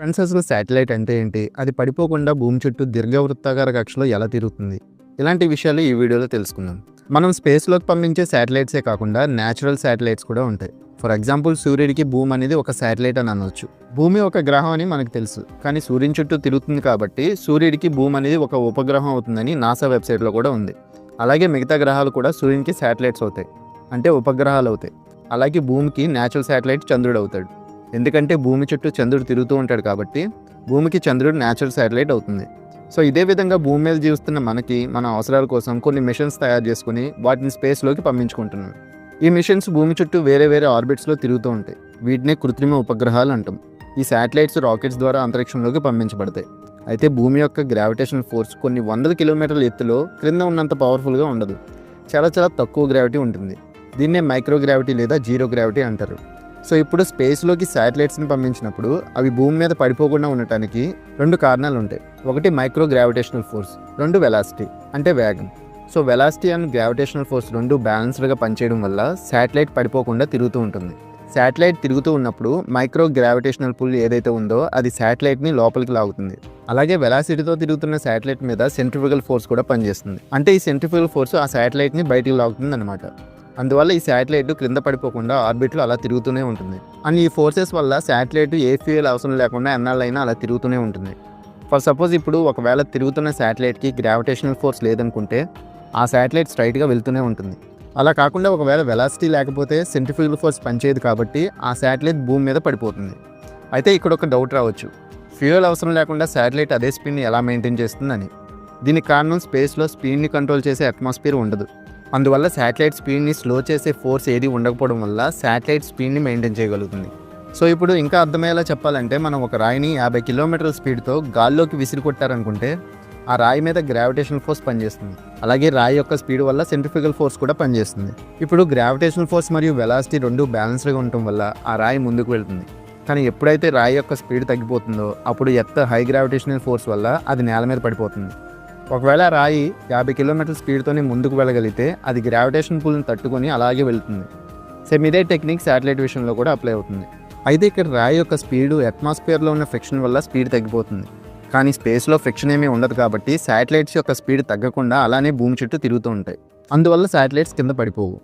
Friends అసలు satellite అంటే ఏంటి? అది పడిపోకుండా భూమి చుట్టూ దీర్ఘవృత్తాకార కక్షలో ఎలా తిరుగుతుంది? ఇలాంటి విషయాలు ఈ వీడియోలో తెలుసుకుందాం. మనం స్పేస్లోకి పంపించే శాటిలైట్సే కాకుండా న్యాచురల్ శాటిలైట్స్ కూడా ఉంటాయి. ఫర్ ఎగ్జాంపుల్ సూర్యుడికి భూమి అనేది ఒక శాటిలైట్ అని అనవచ్చు భూమి ఒక గ్రహం అని మనకు తెలుసు. కానీ సూర్యుని చుట్టూ తిరుగుతుంది కాబట్టి సూర్యుడికి భూమి అనేది ఒక ఉపగ్రహం అవుతుందని నాసా వెబ్సైట్లో కూడా ఉంది. అలాగే మిగతా గ్రహాలు కూడా సూర్యునికి శాటిలైట్స్ అవుతాయి. అంటే ఉపగ్రహాలు అవుతాయి. అలాగే భూమికి న్యాచురల్ శాటిలైట్ చంద్రుడు అవుతాడు. ఎందుకంటే భూమి చుట్టూ చంద్రుడు తిరుగుతూ ఉంటాడు కాబట్టి భూమికి చంద్రుడు న్యాచురల్ శాటిలైట్ అవుతుంది. సో ఇదే విధంగా భూమి మీద జీవిస్తున్న మనకి మన అవసరాల కోసం కొన్ని మిషన్స్ తయారు చేసుకుని వాటిని స్పేస్లోకి పంపించుకుంటున్నాం. ఈ మిషన్స్ భూమి చుట్టూ వేరే వేరే ఆర్బిట్స్లో తిరుగుతూ ఉంటాయి. వీటినే కృత్రిమ ఉపగ్రహాలు అంటాం. ఈ శాటిలైట్స్ రాకెట్స్ ద్వారా అంతరిక్షంలోకి పంపించబడతాయి. అయితే భూమి యొక్క గ్రావిటేషన్ ఫోర్స్ కొన్ని వందల కిలోమీటర్ల ఎత్తులో క్రింద ఉన్నంత పవర్ఫుల్గా ఉండదు. చాలా చాలా తక్కువ గ్రావిటీ ఉంటుంది. దీన్నే మైక్రో గ్రావిటీ లేదా జీరో గ్రావిటీ అంటారు. సో ఇప్పుడు స్పేస్లోకి శాటిలైట్స్ని పంపించినప్పుడు అవి భూమి మీద పడిపోకుండా ఉండటానికి రెండు కారణాలు ఉంటాయి ఒకటి మైక్రో గ్రావిటేషనల్ ఫోర్స్ రెండు వెలాసిటీ అంటే వేగం. So velocity and gravitational force రెండు బ్యాలెన్స్డ్గా పనిచేయడం వల్ల శాటిలైట్ పడిపోకుండా తిరుగుతూ ఉంటుంది. శాటిలైట్ తిరుగుతూ ఉన్నప్పుడు మైక్రో గ్రావిటేషనల్ పుల్ ఏదైతే ఉందో అది శాటిలైట్ని లోపలికి లాగుతుంది. అలాగే వెలాసిటీతో తిరుగుతున్న శాటిలైట్ మీద సెంట్రిఫికల్ ఫోర్స్ కూడా పనిచేస్తుంది. అంటే ఈ సెంట్రిఫికల్ ఫోర్స్ ఆ శాటిలైట్ని బయటికి లాగుతుంది అనమాట అందువల్ల ఈ శాటిలైట్ క్రింద పడిపోకుండా ఆర్బిట్లో అలా తిరుగుతూనే ఉంటుంది. అండ్ ఈ ఫోర్సెస్ వల్ల శాటిలైట్ ఏ ఫ్యూయల్ అవసరం లేకుండా ఎన్నాళ్ళైనా అలా తిరుగుతూనే ఉంటుంది. ఫర్ సపోజ్ ఇప్పుడు ఒకవేళ తిరుగుతున్న శాటిలైట్కి గ్రావిటేషనల్ ఫోర్స్ లేదనుకుంటే ఆ శాటిలైట్ స్ట్రైట్గా వెళ్తూనే ఉంటుంది. అలా కాకుండా ఒకవేళ వెలాసిటీ లేకపోతే సెంట్రిఫ్యూగల్ ఫోర్స్ పనిచేయదు కాబట్టి ఆ శాటిలైట్ భూమి మీద పడిపోతుంది. అయితే ఇక్కడ ఒక డౌట్ రావచ్చు. ఫ్యూయల్ అవసరం లేకుండా శాటిలైట్ అదే స్పీడ్ని ఎలా మెయింటైన్ చేస్తుందని. దీనికి కారణం స్పేస్లో స్పీడ్ని కంట్రోల్ చేసే అట్మాస్ఫియర్ ఉండదు. అందువల్ల శాటిలైట్ స్పీడ్ని స్లో చేసే ఫోర్స్ ఏది ఉండకపోవడం వల్ల శాటిలైట్ స్పీడ్ని మెయింటైన్ చేయగలుగుతుంది. సో ఇప్పుడు ఇంకా అర్థమయ్యేలా చెప్పాలంటే మనం ఒక రాయిని యాభై కిలోమీటర్ల స్పీడ్తో గాల్లోకి విసిరి కొట్టారనుకుంటే ఆ రాయి మీద గ్రావిటేషనల్ ఫోర్స్ పనిచేస్తుంది. అలాగే రాయి యొక్క స్పీడ్ వల్ల సెంట్రిఫికల్ ఫోర్స్ కూడా పనిచేస్తుంది. ఇప్పుడు గ్రావిటేషనల్ ఫోర్స్ మరియు వెలాసిటీ రెండు బ్యాలెన్స్డ్గా ఉండటం వల్ల ఆ రాయి ముందుకు వెళ్తుంది. కానీ ఎప్పుడైతే రాయి యొక్క స్పీడ్ తగ్గిపోతుందో అప్పుడు ఎత్త హై గ్రావిటేషనల్ ఫోర్స్ వల్ల అది నేల మీద పడిపోతుంది. ఒకవేళ రాయి యాభై కిలోమీటర్ల స్పీడ్తోనే ముందుకు వెళ్ళగలిగితే అది గ్రావిటేషన్ పుల్ని తట్టుకొని అలాగే వెళ్తుంది. సేమ్ ఇదే టెక్నిక్ శాటిలైట్ విషయంలో కూడా అప్లై అవుతుంది. అయితే ఇక్కడ రాయి యొక్క స్పీడ్ అట్మాస్ఫియర్లో ఉన్న ఫ్రిక్షన్ వల్ల స్పీడ్ తగ్గిపోతుంది. కానీ స్పేస్లో ఫ్రిక్షన్ ఏమీ ఉండదు కాబట్టి శాటిలైట్స్ యొక్క స్పీడ్ తగ్గకుండా అలానే భూమి చుట్టూ తిరుగుతూ ఉంటాయి. అందువల్ల శాటిలైట్స్ కింద పడిపోవు.